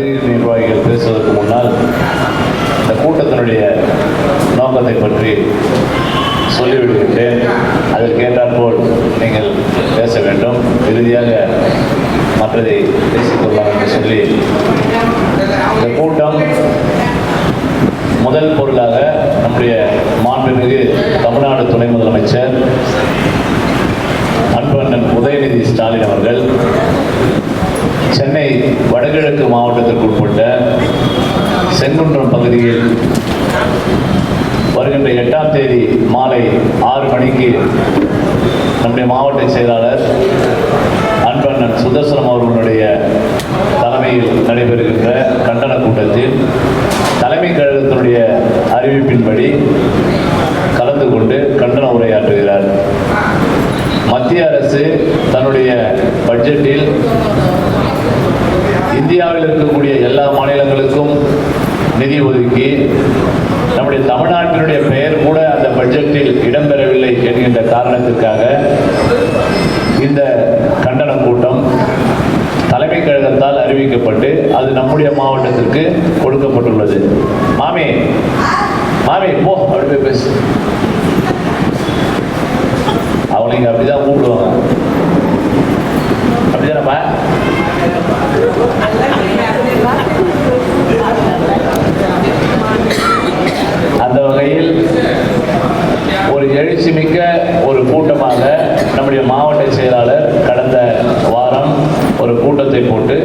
பிரதிநிதி நிர்வாகிகள் பேசுவதற்கு முன்னால் இந்த கூட்டத்தினுடைய நோக்கத்தை பற்றி சொல்லிவிடுகின்றேன். அதற்கு ஏற்றாற்போல் நீங்கள் பேச வேண்டும். இறுதியாக மற்றதை பேசிக்கொள்ளலாம் என்று சொல்லி இந்த கூட்டம் முதல் பொருளாக நம்முடைய மாண்புமிகு தமிழ்நாடு துணை முதலமைச்சர் அன்பு அண்ணன் உதயநிதி ஸ்டாலின் அவர்கள் சென்னை வடகிழக்கு மாவட்டத்திற்கு உட்பட்ட செங்குன்றம் பகுதியில் வருகின்ற எட்டாம் தேதி மாலை ஆறு மணிக்கு நம்முடைய மாவட்ட செயலாளர் அன்பண்ணன் சுதர்சனம் அவர்களுடைய தலைமையில் நடைபெறுகின்ற கண்டன கூட்டத்தில் தலைமை கழகத்தினுடைய அறிவிப்பின்படி கலந்து கொண்டு கண்டன உரையாற்றுகிறார். மத்திய அரசு தன்னுடைய பட்ஜெட்டில் இந்தியாவில் இருக்கக்கூடிய எல்லா மாநிலங்களுக்கும் நிதி ஒதுக்கி நம்முடைய தமிழ்நாட்டினுடைய பெயர் கூட அந்த பட்ஜெட்டில் இடம்பெறவில்லை என்கின்ற காரணத்திற்காக இந்த கண்டன கூட்டம் தலைமை கழகத்தால் அறிவிக்கப்பட்டு அது நம்முடைய மாவட்டத்திற்கு கொடுக்கப்பட்டுள்ளது. மாமி மாமி போ அப்படி போய் பேசு. அவங்களை இங்க அப்படிதான் கூப்பிடுவாங்க. அப்படிதானப்பா அந்த வகையில் ஒரு எழுச்சிமிக்க ஒரு கூட்டமாக நம்முடைய மாவட்ட செயலாளர் கடந்த வாரம் ஒரு கூட்டத்தை போட்டு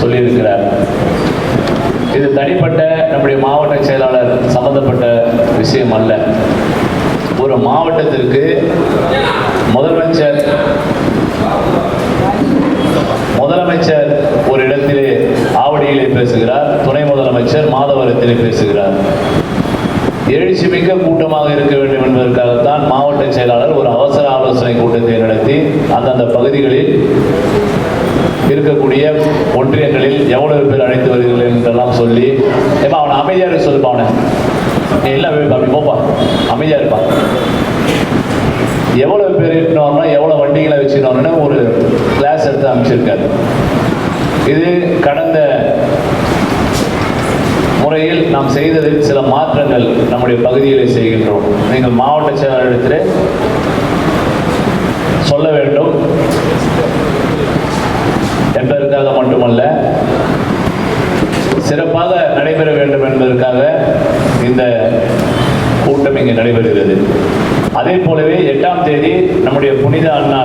சொல்லியிருக்கிறார் இது தனிப்பட்ட நம்முடைய மாவட்ட செயலாளர் சம்பந்தப்பட்ட விஷயம் அல்ல ஒரு மாவட்டத்திற்கு முதலமைச்சர் முதலமைச்சர் ஒரு இடத்திலே ஆவடியிலே பேசுகிறார் துணை முதலமைச்சர் மாதவரத்திலே பேசுகிறார். எழுச்சி மிக்க கூட்டமாக இருக்க வேண்டும் என்பதற்காகத்தான் மாவட்ட செயலாளர் ஒரு அவசர ஆலோசனை கூட்டத்தை நடத்தி அந்தந்த பகுதிகளில் இருக்கக்கூடிய ஒன்றியங்களில் எவ்வளவு பேர் அழைத்து வருகிறீர்கள் என்றெல்லாம் சொல்லி ஏப்பா அவனை அமைதியாக இருக்க சொல்லுப்பா அவனை. நீ எல்லாம் அப்படி போப்பா. அமைதியாக இருப்பா. எவ்வளவு பேர் இருக்கணும்னா எவ்வளோ வண்டிகளை வச்சுக்கணும்னு ஒரு கிளாஸ் எடுத்து அமைச்சிருக்காரு இது கடந்த முறையில் நாம் செய்ததில் சில மாற்றங்கள் நம்முடைய பகுதியிலே செய்கின்றோம். நீங்கள் மாவட்ட செயலாளரிடத்திலே சொல்ல வேண்டும். என்பதற்காக மட்டுமல்ல சிறப்பாக நடைபெற வேண்டும் என்பதற்காக இந்த கூட்டம் இங்கே நடைபெறுகிறது. அதே போலவே எட்டாம் தேதி நம்முடைய புனித அண்ணா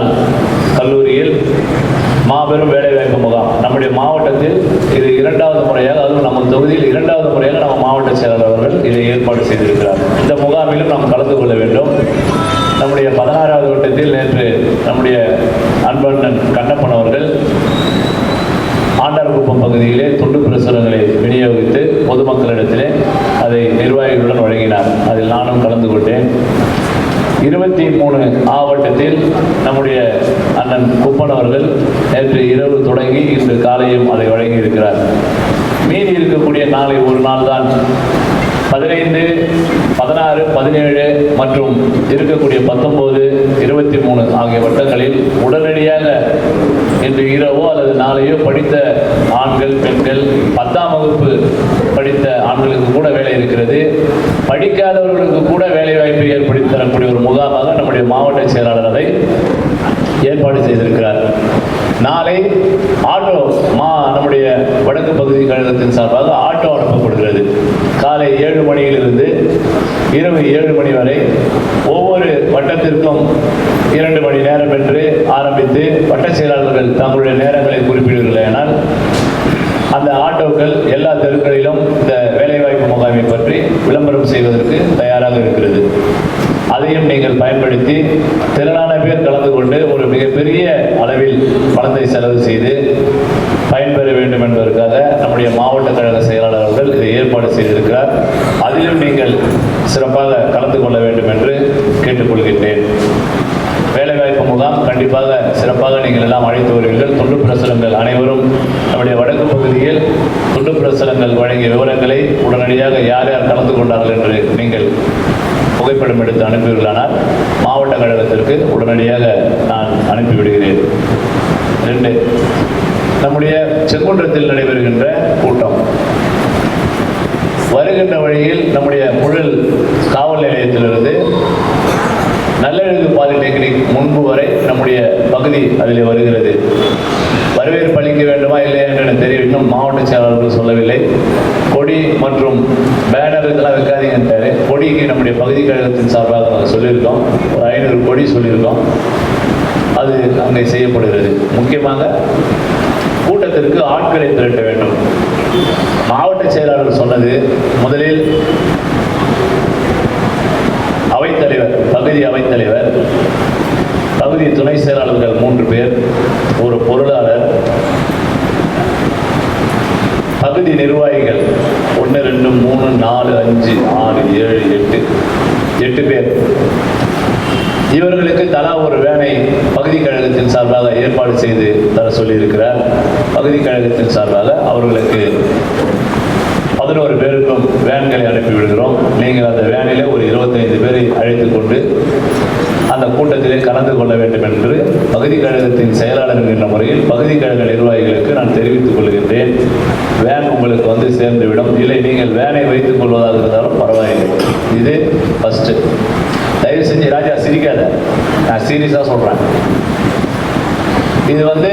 மாபெரும் வேலைவாய்ப்பு முகாம். நம்முடைய மாவட்டத்தில் இது இரண்டாவது முறையாக அதுவும் நம்ம தொகுதியில் இரண்டாவது முறையாக நம்ம மாவட்ட செயலாளர்கள் இதை ஏற்பாடு செய்திருக்கிறார். இந்த முகாமிலும் நாம் கலந்து கொள்ள வேண்டும். நம்முடைய பதினாறாவது வட்டத்தில் நேற்று நம்முடைய அன்பண்ணன் கண்ணப்பன் அவர்கள் ஆண்டார்குப்பம் பகுதியிலே துண்டு பிரசுரங்களை விநியோகித்து பொதுமக்களிடத்திலே அதை நிர்வாகிகளுடன் வழங்கினார். அதில் நானும் கலந்து கொண்டேன். இருபத்தி மூணு மாவட்டத்தில் நம்முடைய அண்ணன் குப்பன் அவர்கள் நேற்று இரவு தொடங்கி இன்று காலையும் அதை வழங்கி இருக்கிறார் மீதி இருக்கக்கூடிய நாளை ஒரு நாள் தான் பதினைந்து பதினாறு பதினேழு மற்றும் இருக்கக்கூடிய பத்தொன்பது இருபத்தி மூணு ஆகிய வட்டங்களில் உடனடியாக இன்று இரவோ அல்லது நாளையோ படித்த ஆண்கள் பெண்கள் பத்தாம் வகுப்பு படித்த ஆண்களுக்கு கூட வேலை இருக்கிறது. படிக்காதவர்களுக்கு கூட வேலை வாய்ப்பை ஏற்படுத்தி தரக்கூடிய ஒரு முகாமாக நம்முடைய மாவட்ட செயலாளர் அதை ஏற்பாடு செய்திருக்கிறார். நாளை ஆட்டோ மா நம்முடைய வடக்கு பகுதி கழகத்தின் சார்பாக ஆட்டோ அனுப்பப்படுகிறது. காலை ஏழு மணியிலிருந்து இரவு ஏழு மணி வரை ஒவ்வொரு வட்டத்திற்கும் இரண்டு மணி நேரம் என்று ஆரம்பித்து வட்ட செயலாளர்கள் தங்களுடைய நேரங்களை குறிப்பிடுகிறார்கள் அந்த ஆட்டோக்கள் எல்லா தெருக்களிலும் இந்த வேலைவாய்ப்பு முகாமை பற்றி விளம்பரம் செய்வதற்கு தயார் இருக்கிறது. அதையும் நீங்கள் பயன்படுத்தி திரளான பேர் கலந்து கொண்டு ஒரு மிகப்பெரிய அளவில் பணத்தை செலவு செய்து பயன்பெற வேண்டும் என்பதற்காக நம்முடைய மாவட்ட கழக செயலாளர் அவர்கள் இதை ஏற்பாடு செய்திருக்கிறார். அதிலும் நீங்கள் சிறப்பாக கலந்து கொள்ள வேண்டும் என்று கேட்டுக்கொள்கின்றேன். வேலைவாய்ப்பு முகாம் கண்டிப்பாக சிறப்பாக நீங்கள் எல்லாம் அழைத்து வருவீர்கள். துண்டு பிரசுரங்கள் அனைவரும் நம்முடைய வடக்கு பகுதியில் துண்டு பிரசுரங்கள் வழங்கிய விவரங்களை உடனடியாக யார் யார் கலந்து கொண்டார்கள் என்று நீங்கள் புகைப்படம் எடுத்து அனுப்புவீர்களானால் மாவட்ட கழகத்திற்கு உடனடியாக நான் அனுப்பிவிடுகிறேன். ரெண்டு நம்முடைய செங்குன்றத்தில் நடைபெறுகின்ற கூட்டம். வருகின்ற வழியில் நம்முடைய புழல் காவல் நிலையத்திலிருந்து நல்லழகு பாலிடெக்னிக் முன்பு வரை நம்முடைய பகுதி அதில் வருகிறது. வரவேற்பு அளிக்க வேண்டுமா இல்லையா என்று எனக்கு தெரியும் இன்னும் மாவட்ட செயலாளர்கள் சொல்லவில்லை. கொடி மற்றும் பேனர் இதெல்லாம் வைக்காதீங்கன்றாரு கொடிக்கு நம்முடைய பகுதி கழகத்தின் சார்பாக நாங்கள் சொல்லியிருக்கோம். ஒரு ஐநூறு கொடி சொல்லியிருக்கோம். அது அங்கே செய்யப்படுகிறது. முக்கியமாக கூட்டத்திற்கு ஆட்களை திரட்ட வேண்டும். மாவட்ட செயலாளர் சொன்னது முதலில் அவைத்தலைவர் பகுதி அவைத்தலைவர் பகுதி துணை செயலாளர்கள் மூன்று பேர் ஒரு பொருளாளர் பகுதி நிர்வாகிகள் ஒன்று ரெண்டு மூணு நாலு அஞ்சு ஆறு ஏழு எட்டு எட்டு பேர் இவர்களுக்கு ஒரு வேனை பகுதி கழகத்தின் சார்பாக ஏற்பாடு செய்து தர சொல்லியிருக்கிறார். பகுதி கழகத்தின் சார்பாக அவர்களுக்கு பதினோரு பேருக்கும் வேன்களை அனுப்பிவிடுகிறோம் நீங்கள் அந்த வேனிலே ஒரு இருபத்தைந்து பேரை அழைத்து கொண்டு அந்த கூட்டத்திலே கலந்து கொள்ள வேண்டும் என்று பகுதி கழகத்தின் செயலாளர் என்ற முறையில் பகுதி கழக நிர்வாகிகளுக்கு நான் தெரிவித்துக் கொள்கின்றேன். வேன் உங்களுக்கு வந்து சேர்ந்துவிடும். இல்லை நீங்கள் வேனை வைத்துக் கொள்வதாக இருந்தாலும் பரவாயில்லை. இது ஃபஸ்ட்டு தயவு ராஜா சிரிக்காத. நான் சீரியஸாக சொல்கிறேன் இது வந்து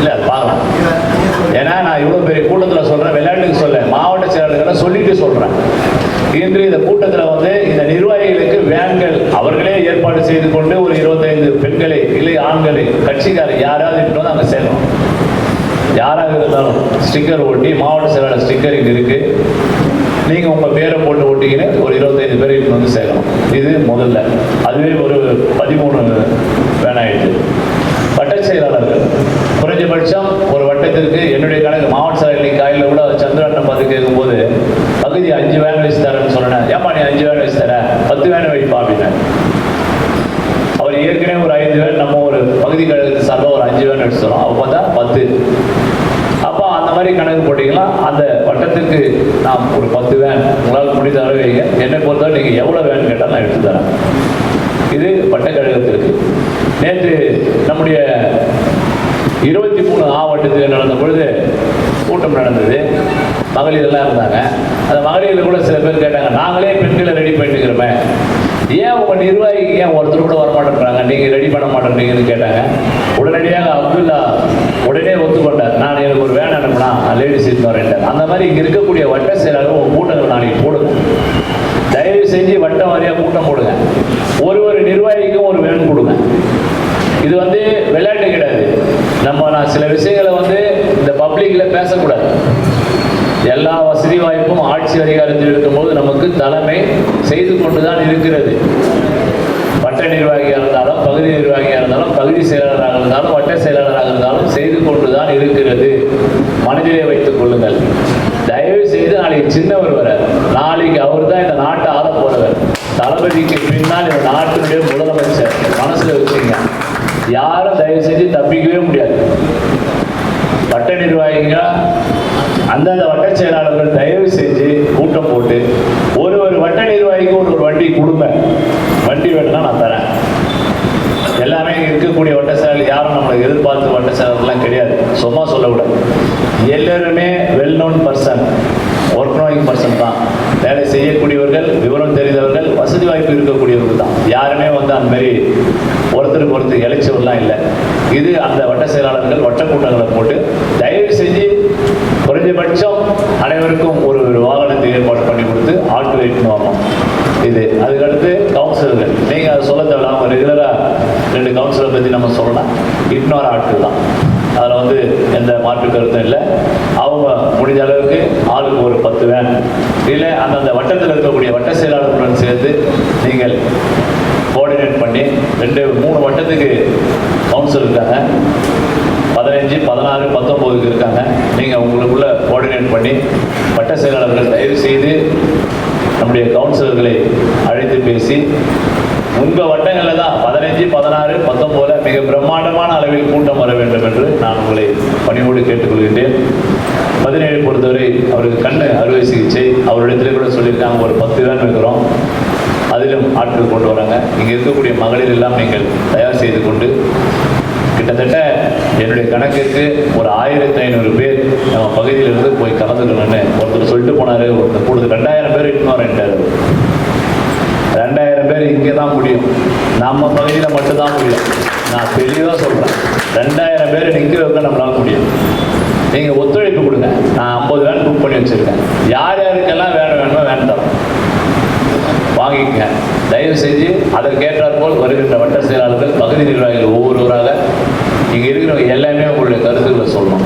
இல்லை பார்க்கலாம். ஏன்னா நான் இவ்வளோ பெரிய கூட்டத்தில் சொல்கிறேன் விளையாட்டுக்கு சொல்ல. மாவட்ட செயலாளர்களை சொல்லிட்டு சொல்கிறேன் இன்று இந்த கூட்டத்தில் வந்து இந்த நிர்வாகிகளுக்கு வேன்கள் அவர்களே ஏற்பாடு செய்து கொண்டு ஒரு இருபத்தைந்து பெண்களை இல்லை ஆண்களை கட்சிக்காரர் யாராவது இட்டு வந்து அங்கே சேரணும். யாராக இருந்தாலும் ஸ்டிக்கர் ஒட்டி மாவட்ட செயலாளர் ஸ்டிக்கர் இங்கே இருக்குது நீங்கள் உங்கள் பேரை போட்டு ஒட்டிக்கின்னு ஒரு இருபத்தைந்து பேர் வந்து சேர்க்கணும் இது முதல்ல. அதுவே ஒரு பதிமூணு வேணாயிடுது வட்ட செயலாளர்கள் குறைஞ்சபட்சம் ஒரு வட்டத்திற்கு என்னுடைய கணக்கு மாவட்ட செயலாளர் காலையில் கூட சந்திரனை பார்த்து கேட்கும்போது பகுதி அஞ்சு வேன் வச்சு தரேன்னு சொன்னேன் ஏமா நீ அஞ்சு வேன் வச்சு தர பத்து வேன் வைப்பா அப்படின்னேன் அவர் ஏற்கனவே ஒரு ஐந்து வேன் நம்ம ஒரு பகுதி கழகத்து சார்பாக ஒரு அஞ்சு வேன் எடுத்து தரோம் அப்போ பார்த்தா பத்து அப்போ அந்த மாதிரி கணக்கு போட்டிங்கன்னா அந்த வட்டத்துக்கு நான் ஒரு பத்து வேன் உங்களால் முடிந்த அளவு வைங்க என்னை பொறுத்தவரை நீங்கள் எவ்வளோ வேன் கேட்டால் நான் எடுத்து தரேன் இது வட்டக்கழகத்திற்கு நேற்று நம்முடைய இருபத்தி மூணு ஆவட்டத்தில் நடந்த பொழுது கூட்டம் நடந்தது மகளிர் இருந்தாங்க. அந்த மகளிரில் கூட சில பேர் கேட்டாங்க நாங்களே பெண்களை ரெடி பண்ணிக்கிறோமே ஏன் உங்கள் நிர்வாகிக்கு ஏன் ஒருத்தர் கூட வர நீங்கள் ரெடி பண்ண மாட்டேன்றீங்கன்னு கேட்டாங்க. உடனடியாக அப்துல்லா உடனே ஒத்துக்கொண்டார். நான் எனக்கு ஒரு வேன் அனுப்புனா லேடிஸ் இருந்து வரேன் அந்த மாதிரி இங்கே இருக்கக்கூடிய வட்ட செயலாளர் ஒரு கூட்டங்கள் நாளைக்கு போடுங்க. தயவு செஞ்சு வட்டம் வாரியாக கூட்டம் போடுங்க. ஒரு ஒரு நிர்வாகிக்கும் ஒரு வேன் கொடுங்க. இது வந்து விளையாட்டு கிடையாது. நம்ம நான் சில விஷயங்களை வந்து இந்த பப்ளிக்ல பேசக்கூடாது. எல்லா வசதி வாய்ப்பும் ஆட்சி அதிகாரத்தில் இருக்கும்போது நமக்கு தலைமை செய்து கொண்டுதான் இருக்கிறது. வட்ட நிர்வாகியாக இருந்தாலும் பகுதி நிர்வாகியாக இருந்தாலும் பகுதி செயலாளராக இருந்தாலும் வட்ட செயலாளராக இருந்தாலும் செய்து கொண்டுதான் இருக்கிறது. மனதிலே வைத்துக் கொள்ளுங்கள். தயவு செய்து நாளைக்கு சின்னவர் வர நாளைக்கு அவர் தான் இந்த நாட்டை ஆள போறவர். தளபதிக்கு பின்னால் இந்த நாட்டினுடைய முதலமைச்சர் மனசுல வச்சுங்க. யாரும் தயவு செஞ்சு தப்பிக்கவே முடியாது. வட்ட நிர்வாகிகள் அந்தந்த வட்ட செயலாளர்கள் தயவு செஞ்சு கூட்டம் போட்டு ஒரு ஒரு வட்ட நிர்வாகிக்கு ஒரு ஒரு வண்டி கொடுங்க. வண்டி வேணும்னா நான் தரேன். எல்லாமே இருக்கக்கூடிய வட்ட செயலர் யாரும் நம்மளை எதிர்பார்த்து வட்ட செயலர்லாம் கிடையாது. சும்மா சொல்லக்கூடாது. எல்லோருமே well known person work knowing person தான். வேலை செய்யக்கூடியவர்கள் விவரம் தெரிந்தவர்கள் வசதி வாய்ப்பு இருக்கக்கூடியவர்கள் தான். யாருமே வந்து அந்த மாதிரி ஒருத்தருக்கு ஒருத்தர் இழைச்சவர்லாம் இல்லை. இது அந்த வட்ட செயலாளர்கள் வட்ட கூட்டங்களை போட்டு தயவு செஞ்சு குறைஞ்சபட்சம் அனைவருக்கும் ஒரு ஒரு வாகனத்தை ஏற்பாடு பண்ணி கொடுத்து ஆட்கள் இட்டுன்னு இது அதுக்கடுத்து கவுன்சிலர்கள். நீங்கள் அதை சொல்ல தேவையில்லாமல் ரெகுலராக ரெண்டு கவுன்சிலரை பற்றி நம்ம சொல்லலாம். இன்னொரு ஆட்கள் தான். அதில் வந்து எந்த மாற்று கருத்தும் இல்லை. அவங்க முடிஞ்ச அளவுக்கு ஆளுக்கு ஒரு பத்து வேன். இல்லை அந்தந்த வட்டத்தில் இருக்கக்கூடிய வட்ட செயலாளர்களுடன் சேர்த்து நீங்கள் பண்ணி ரெண்டு மூணு வட்டத்துக்கு கவுன்சில் இருக்காங்க. பதினஞ்சு பதினாறு பத்தொம்போதுக்கு இருக்காங்க. நீங்கள் உங்களுக்குள்ள கோஆர்டினேட் பண்ணி வட்ட செயலாளர்கள் தயவு செய்து நம்முடைய கவுன்சிலர்களை அழைத்து பேசி உங்கள் வட்டங்களில் தான் பதினஞ்சு பதினாறு பத்தொம்போதில் மிக பிரம்மாண்டமான அளவில் கூட்டம் வர வேண்டும் என்று நான் உங்களை பணிவோடு கேட்டுக்கொள்கின்றேன். பதினேழு பொறுத்தவரை அவருக்கு கண்ணு அறுவை சிகிச்சை அவரிடத்துல கூட சொல்லியிருக்காங்க ஒரு பத்து தான் இருக்கிறோம். ஆட்கள் கொண்டு வராங்க. இங்கே இருக்கக்கூடிய மகளிர் எல்லாம் நீங்கள் தயார் செய்து கொண்டு கிட்டத்தட்ட என்னுடைய கணக்குக்கு ஒரு ஆயிரத்தி ஐநூறு பேர் நம்ம பகுதியிலிருந்து போய் கலந்துக்கணும்னு ஒருத்தர் சொல்லிட்டு போனார் ஒருத்தர் கூடுதல் ரெண்டாயிரம் பேர் இட்டுன்னு ரெண்டாயிரம் பேர் இங்கே தான் முடியும். நம்ம பகுதியில் மட்டும்தான் முடியும். நான் தெளிவாக சொல்கிறேன் ரெண்டாயிரம் பேர் நிற்க வைக்க நம்மளால முடியும். நீங்கள் ஒத்துழைப்பு கொடுங்க. நான் ஐம்பது வேன் புக் பண்ணி வச்சுருக்கேன். யார் யாருக்கெல்லாம் வேணும் வாங்கிக்க. தயவு செஞ்சு அதற்கேற்றாற் போல் வருகின்ற வட்ட செயலாளர்கள் பகுதி நிர்வாகிகள் ஒவ்வொருவராக இங்கே இருக்கிற எல்லாமே உங்களுடைய கருத்துக்களை சொல்லணும்.